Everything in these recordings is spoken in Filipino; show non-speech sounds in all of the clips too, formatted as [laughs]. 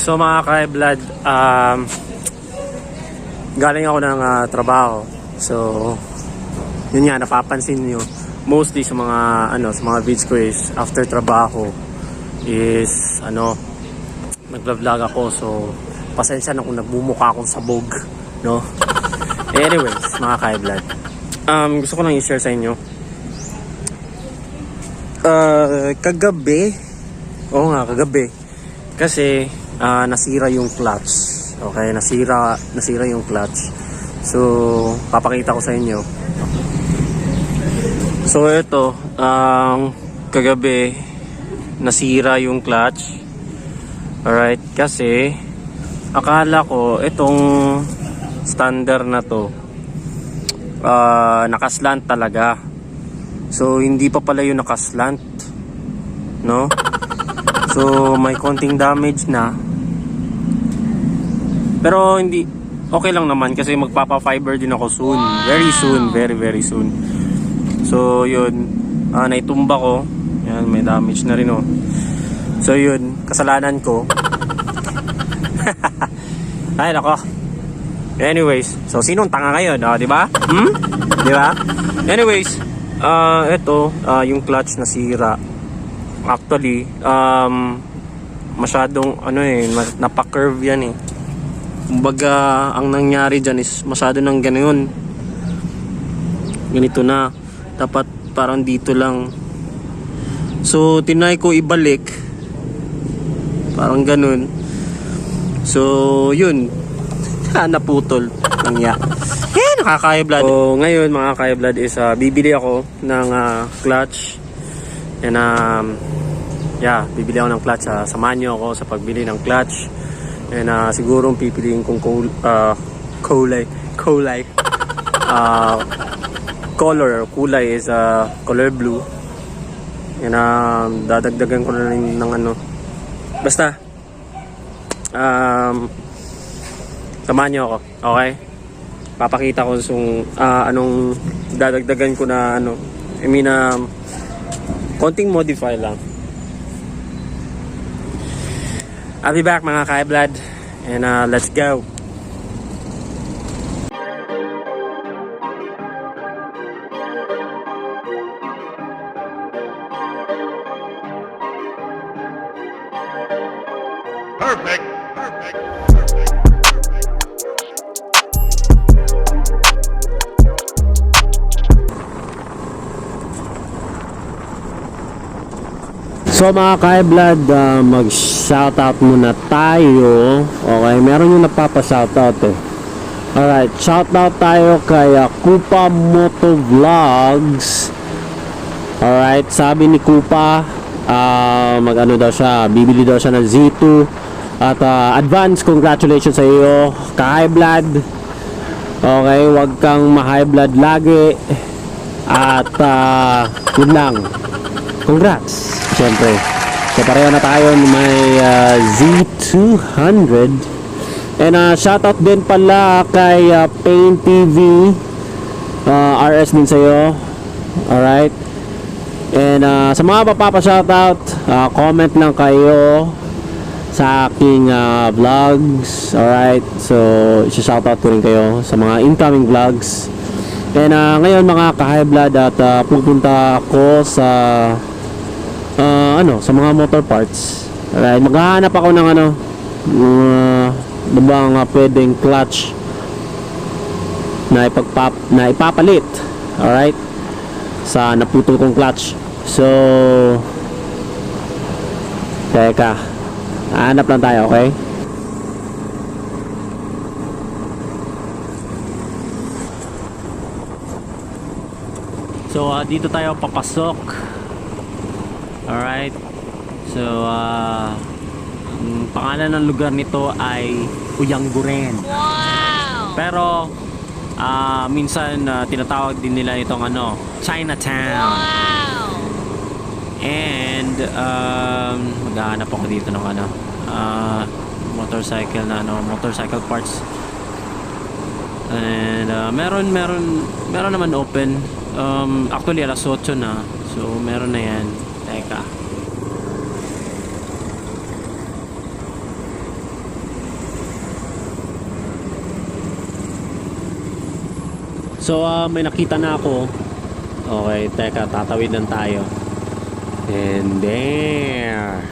So mga ka-blood, um, galing ako ng ah, trabaho. So, yun nga, napapansin nyo, mostly sa mga, ano, sa mga ko is, after trabaho, is, ano, nagla-vlog ako. So, pasensya na kung nagbumuka akong sabog, no? [laughs] Anyways, mga ka-blood, um, gusto ko lang i-share sa inyo. Uh, kagabi, oo nga, kagabi, kasi ah, nasira yung clutch. Okay, nasira nasira yung clutch. So, papakita ko sa inyo. So, ito, ang kagabi nasira yung clutch. Alright, kasi akala ko itong standard na to ah, nakaslant talaga. So, hindi pa pala yung nakaslant. No? So, may konting damage na. Pero hindi okay lang naman kasi magpapa-fiber din ako soon. Very soon, very very soon. So, yun. Ah, naitumba ko. Yan, may damage na rin oh. So, yun. Kasalanan ko. [laughs] Ay, nako. Anyways, so sinong tanga ngayon, oh, di ba? Hmm? Di ba? Anyways, ah ito, ah, yung clutch nasira. Actually, um, masyadong ano eh, napa-curve yan eh. Kumbaga, ang nangyari dyan is masyado ng ganoon. Ganito na. Dapat parang dito lang. So, tinay ko ibalik. Parang ganun. So, yun. [laughs] Naputol. Nangya. Eh, nakakaya blood. So, ngayon mga kaya blood is ah, bibili ako ng ah, clutch. And um, yeah, bibili ako ng clutch. ah. samahan nyo ako sa pagbili ng clutch. And ah, siguro pipiliin kong kul- ah, kulay. Kulay. Ah, color or kulay is ah, color blue. And um, dadagdagan ko na rin ng ano. Basta, um, samahan nyo ako. Okay? Papakita ko sung ah, anong dadagdagan ko na ano. I mean, um, konting modify lang. I'll be back mga ka-blood. And uh, let's go. So mga ka-blood, uh, mag-shoutout muna tayo. Okay, meron yung napapa-shoutout eh. Alright, shoutout tayo kay uh, Kupa Moto Vlogs. Alright, sabi ni Kupa, uh, mag-ano daw siya, bibili daw siya ng Z2. At uh, advance congratulations sa iyo, ka-high. Okay, wag kang ma-high blood lagi. At uh, yun lang. Congrats! Siyempre. So pareho na tayo may uh, Z200. And uh, shoutout din pala kay uh, Pain TV. Uh, RS din sa'yo. Alright. And uh, sa mga papapa-shoutout, uh, comment lang kayo sa aking uh, vlogs. Alright. So, isa-shoutout ko rin kayo sa mga incoming vlogs. And uh, ngayon mga ka-high at uh, pupunta ako sa uh, ano, sa mga motor parts. Alright, maghahanap ako ng ano, uh, ano ba ang uh, pwedeng clutch na ipagpap na ipapalit. Alright? Sa naputol kong clutch. So Teka. Hanap lang tayo, okay? So uh, dito tayo papasok. Alright. So uh, ang pangalan ng lugar nito ay Uyangguren. Wow! Pero ah, minsan uh, tinatawag din nila itong ano, Chinatown. Wow! And um, maghahanap ako dito ng ano, ah, motorcycle na ano, motorcycle parts. And uh, meron meron meron naman open. Um, actually alas 8 na. So meron na 'yan. Teka. So, uh, may nakita na ako. Okay, teka, tatawid tatawidan tayo. And there.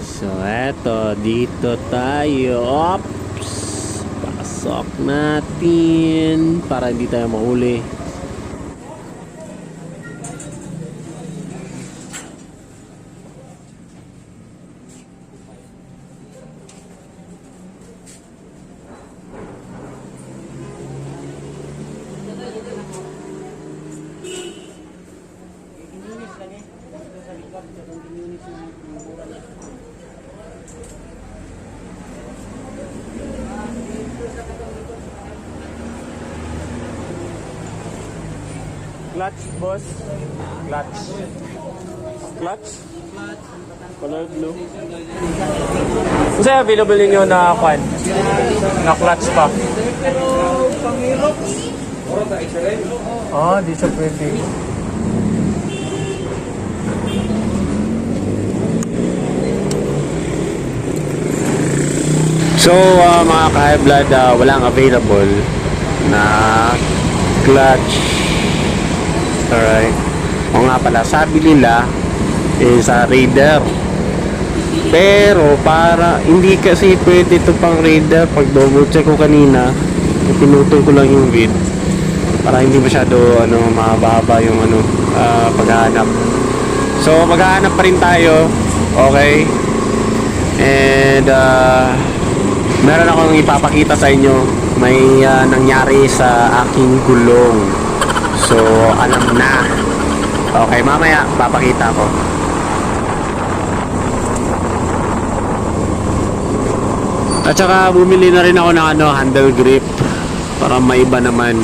So, eto, dito tayo. Ops! Pasok natin para hindi tayo mahuli. Clutch, boss. Clutch. Clutch? Color blue. Kasi available ninyo na kwan? Na clutch pa? Ah, di siya pwede. So, uh, mga ka blood uh, walang available na clutch. Nga pala, sabi nila is sa Raider. Pero para hindi kasi pwede ito pang Raider pag double check ko kanina, pinutol ko lang yung vid para hindi masyado ano mahaba yung ano ah, paghahanap. So maghahanap pa rin tayo. Okay? And uh, meron akong ipapakita sa inyo may ah, nangyari sa aking gulong. So alam na. Okay, mamaya papakita ko. At saka bumili na rin ako ng ano, handle grip para maiba naman.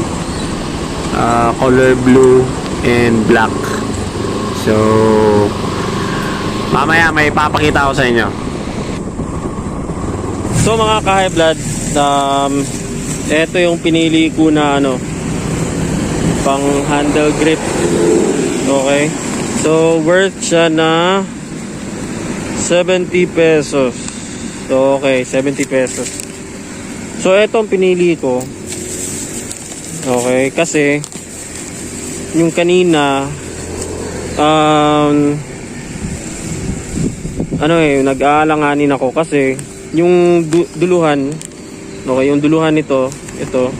Ah, color blue and black. So mamaya may papakita ko sa inyo. So mga ka-high blood, um, ito yung pinili ko na ano, pang handle grip. Okay? So worth siya na 70 pesos. So okay, 70 pesos. So etong pinili ko. Okay, kasi yung kanina um ano eh, nag-aalanganin ako kasi yung du- duluhan, okay, yung duluhan nito, ito,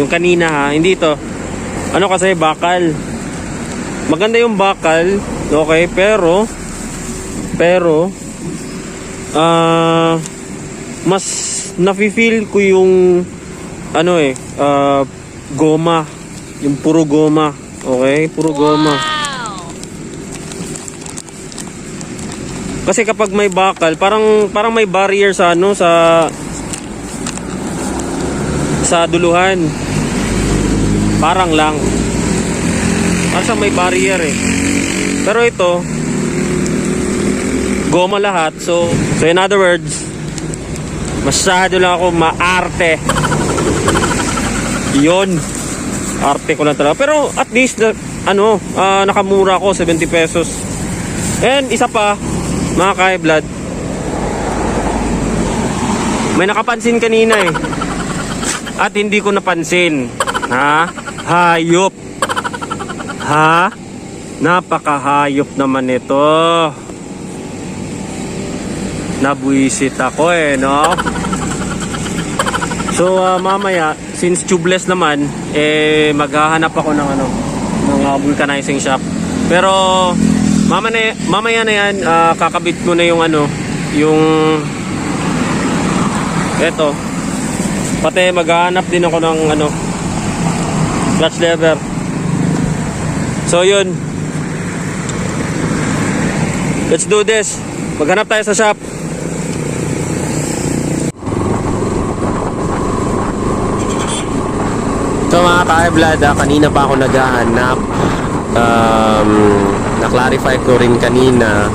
yung kanina ha, hindi ito, ano kasi, bakal. Maganda yung bakal, okay, pero, pero, ah, mas nafe-feel ko yung, ano eh, ah, goma, yung puro goma, okay, puro goma. Kasi kapag may bakal, parang parang may barrier sa ano sa sa duluhan. Parang lang. Siyang may barrier eh. Pero ito goma lahat. So, so in other words, masyado lang ako maarte. Yon. Arte ko lang talaga. Pero at least na, ano, ah, nakamura ako 70 pesos. And isa pa, mga ka-blood. May nakapansin kanina eh. At hindi ko napansin. Ha? Hayop. Ha? Napakahayop naman ito. Nabuisit ako eh, no? So, ah, mamaya, since tubeless naman, eh, maghahanap ako ng ano, ng ah, vulcanizing shop. Pero, mama na, mamaya na yan, ah, kakabit ko na yung ano, yung, eto, pati maghahanap din ako ng ano, clutch lever. So, yun. Let's do this. Maghanap tayo sa shop. So mga ka-blood, ah, kanina pa ako naghahanap. Um, na-clarify ko rin kanina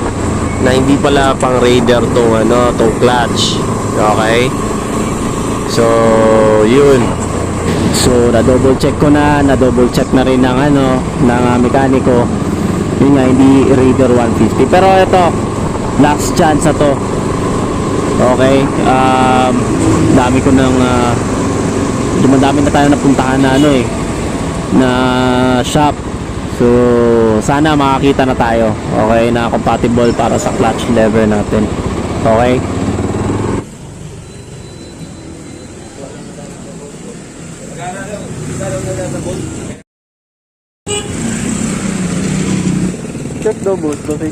na hindi pala pang raider tong ano, tong clutch. Okay? So, yun. So, na-double check ko na, na-double check na rin ng ano, ng ah, mekaniko. Yun nga, hindi Raider 150. Pero ito, last chance na to. Okay? Um, dami ko ng ah, medyo madami na tayo napuntahan na ano eh na shop so sana makakita na tayo okay na compatible para sa clutch lever natin okay daw boss kasi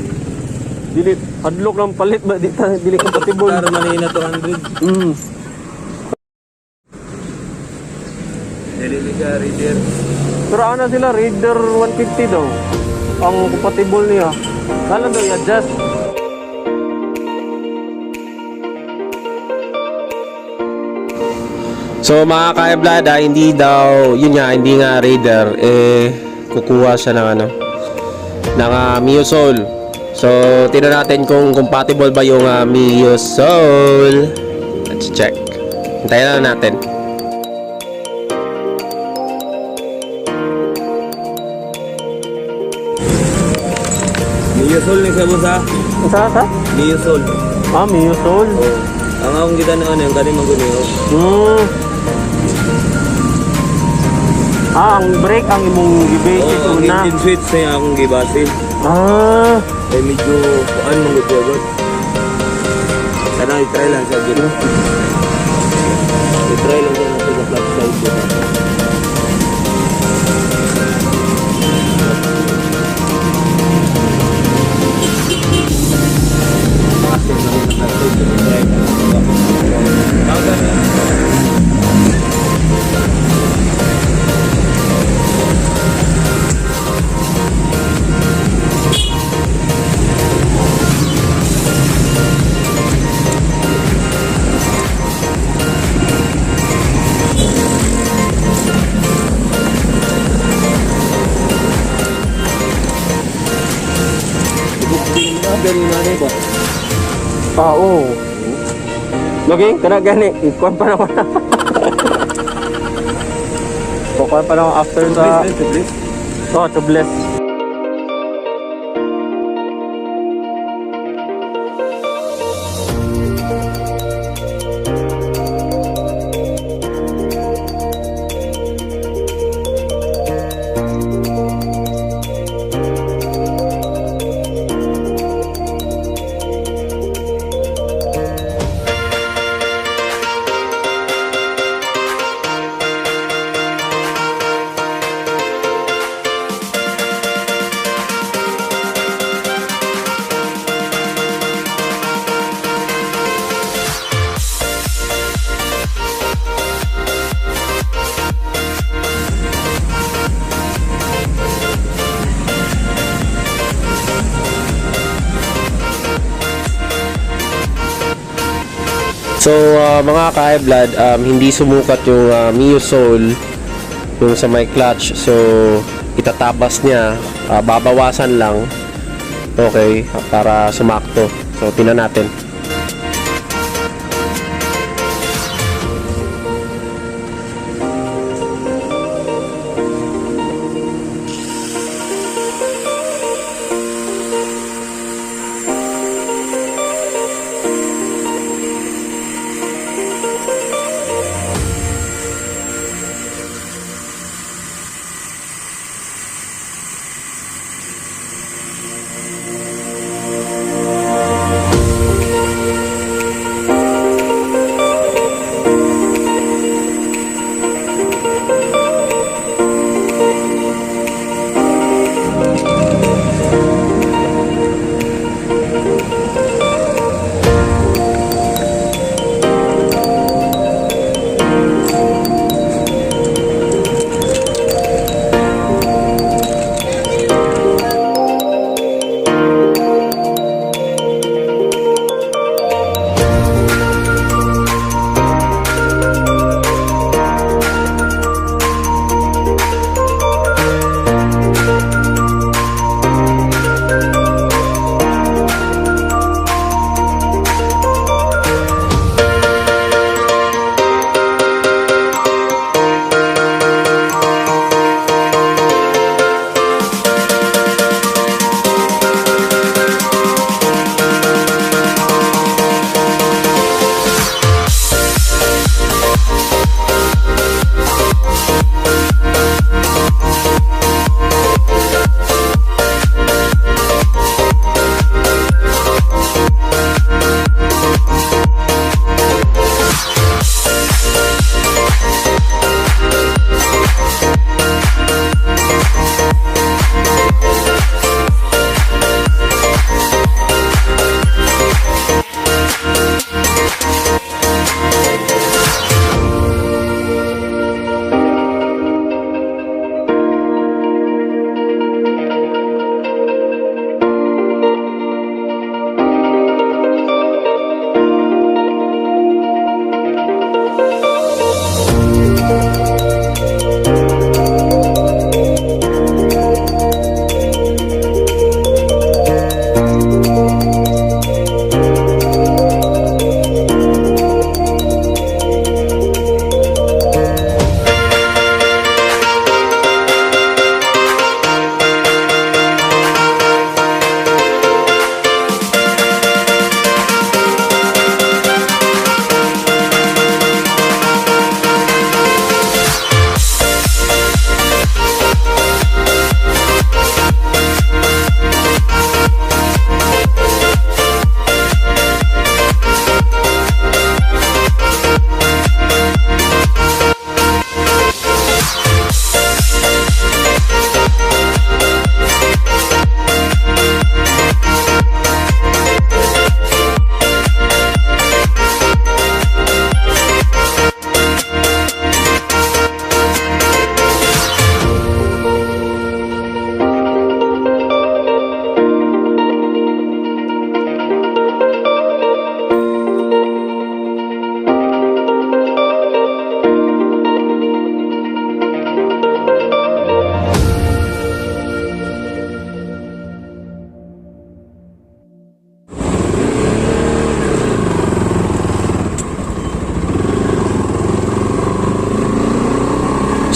dili hadlok ng palit ba di ta dili compatible Para manina 200. mm. Dili ka reader. Pero ano sila, Raider 150 daw. Ang compatible niya. Kala daw i-adjust. So mga ka-Eblada, hindi daw, yun nga, hindi nga Raider, eh, kukuha siya ng ano, ng uh, Mio Soul. So, tingnan natin kung compatible ba yung uh, Mio Soul. Let's check. Hintayin na natin. Mio Soul ni sa busa. Isa sa? Mio Soul. Ah, Mio Soul. Ang akong kita na ano yung kanin maguniho. Hmm. Ah, ang brake ang imong gibasis Oo, ang una. engine switch na akong gibasin. Ah, Ay medyo kuan mong gutyagot. Sana i-try lang sa gino. I-try lang sa sa flat side. Asin lang Ganun na rin ba? ah, oo. Lagi, kana gani. Ikuan pa naman. [laughs] Kukuha pa naman after sa... Please, please. Oh, to bless. Mga ka-blood, um, hindi sumukat yung uh, Mio Soul yung sa may clutch. So itatabas niya, uh, babawasan lang. Okay, para sumakto. So tingnan natin.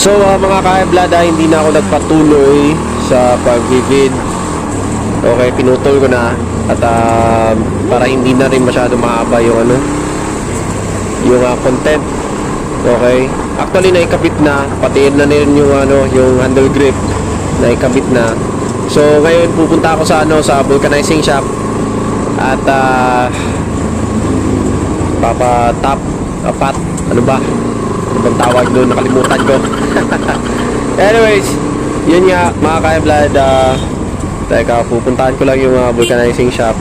So ah, mga ka-blada, hindi na ako nagpatuloy sa pag-vid. Okay, pinutol ko na at ah, para hindi na rin masyado mahaba yung ano yung ah, content. Okay? Actually naikabit na, pati na rin yung ano, yung handle grip naikabit na. So ngayon pupunta ako sa ano sa vulcanizing shop at ah papa top apat ano ba ano bang tawag doon nakalimutan ko [laughs] anyways yun nga mga ka-blood ah, teka pupuntahan ko lang yung ah, vulcanizing shop.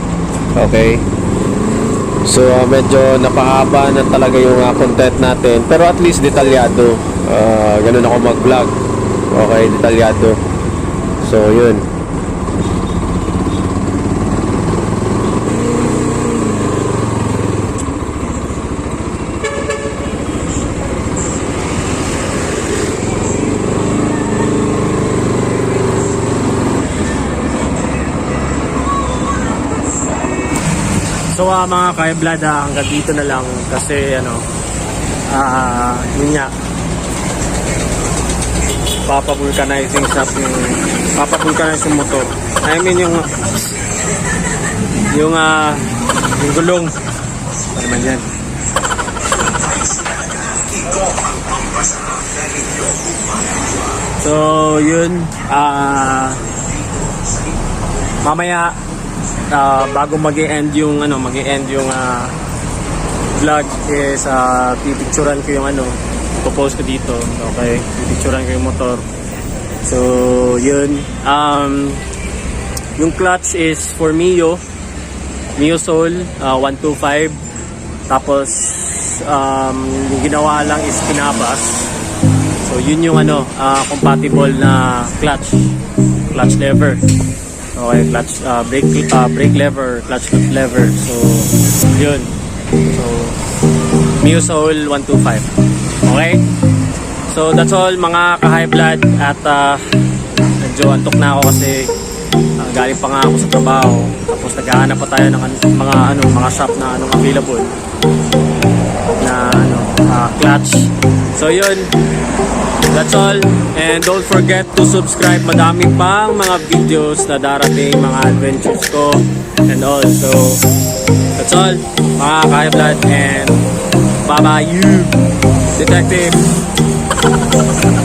Okay? So ah, medyo napahaba na talaga yung ah, content natin pero at least detalyado. Ah, ganun ako mag vlog okay detalyado. So yun Ah, mga ka-blood ah, hanggang dito na lang kasi ano ah yun nga papavulcanizing shop yung papavulcanize yung motor. I mean yung yung ah yung gulong. Ano naman yan? So yun ah mamaya ah, bago mag end yung ano mag end yung ah, vlog is uh, pipicturan ko yung ano popost ko dito. Okay pipicturan ko yung motor. So yun. Um yung clutch is for Mio. Mio Soul uh, 125 tapos um, yung ginawa lang is pinabas. So yun yung ano uh, compatible na clutch. Clutch lever Okay, clutch, uh, brake, uh, brake lever, clutch lever. So, yun. So, Mio Soul 125. Okay? So, that's all mga ka-high blood at uh, medyo antok na ako kasi uh, galing pa nga ako sa trabaho. Tapos naghahanap pa tayo ng mga ano, mga shop na anong available na ano, uh, clutch. So, yun. That's all. And don't forget to subscribe. Madami pang mga videos na darating, mga adventures ko and all. So, that's all. Mga kaya blood and bye-bye you, detective. [laughs]